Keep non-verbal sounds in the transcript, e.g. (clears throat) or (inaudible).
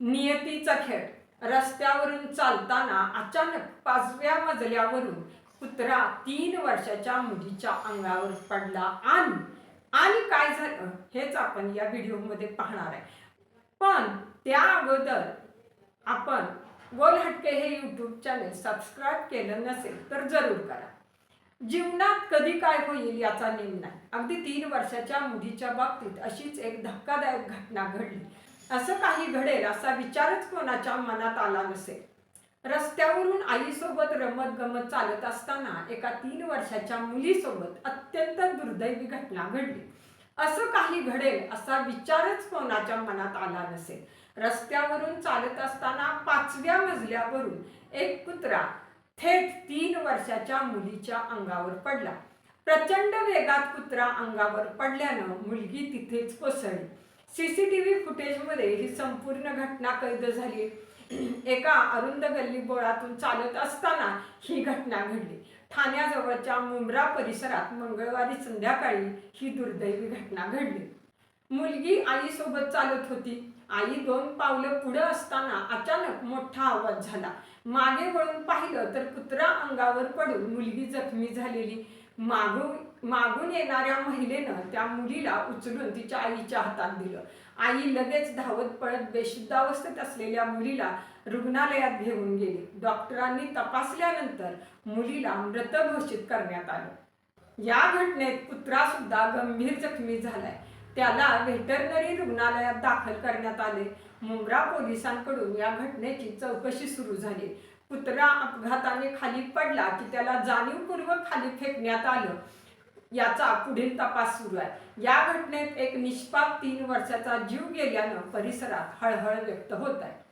नियतीचा खेळ. रस्त्यावरून चालताना अचानक पाचव्या मजल्यावरून कुत्रा तीन वर्षाच्या मुलीच्या अंगावर पडला आणि आणि काय झालं हेच आपण या व्हिडिओमध्ये पाहणार आहे. पण त्या अगोदर आपण गोल हटके हे यूट्यूब चॅनल सबस्क्राईब केलं नसेल तर जरूर करा. जीवनात कधी काय होईल याचा नेम नाही. अगदी तीन वर्षाच्या मुलीच्या बाबतीत अशीच एक धक्कादायक घटना घडली. असं काही घडेल असा विचारच कोणाच्या मनात आला नसेल. रस्त्यावरून आईसोबत रमत गमत चालत असताना एका तीन वर्षाच्या मुलीसोबत अत्यंत दुर्दैवी घटना घडली. असं काही घडेल असा विचारच कोणाच्या मनात आला नसेल. रस्त्यावरून चालत असताना पाचव्या मजल्यावरून एक कुत्रा थेट तीन वर्षाच्या मुलीच्या अंगावर पडला. प्रचंड वेगात कुत्रा अंगावर पडल्यानं मुलगी तिथेच कोसळली. सीसीटीव्ही फुटेजमध्ये ही संपूर्ण घटना कैद झाली. (clears throat) एका अरुंद गल्ली बोळातून चालत असताना ही घटना घडली. ठाण्याजवळच्या मुंब्रा परिसरात मंगळवारी संध्याकाळी ही दुर्दैवी घटना घडली. मुलगी आईसोबत चालत होती. आई दोन पावलं पुढं असताना अचानक मोठा आवाज झाला. मागे वळून पाहिलं तर कुत्रा अंगावर पडून मुलगी जखमी झालेली. मागून मागून येणाऱ्या महिलेनं त्या मुलीला उचलून तिच्या आईच्या हातात दिलं. आई लगेच धावत पळत बेशुद्धावस्थेत असलेल्या मुलीला रुग्णालयात घेऊन गेली. डॉक्टरांनी तपासल्यानंतर मुलीला मृत घोषित करण्यात आलं. या घटनेत कुत्रा सुद्धा गंभीर जखमी झालाय. त्याला व्हेटरनरी रुग्णालयात दाखल करण्यात आले. मुंब्रा पोलिसांकडून या घटनेची चौकशी सुरू झाली. कुत्रा अपघाताने खाली पडला की त्याला जाणीवपूर्वक खाली फेकण्यात आलं. याचा पुढील तपास सुरू आहे. या घटनेत एक निष्पाप तीन वर्षाचा जीव गेल्यानं परिसरात हळहळ व्यक्त होत आहे.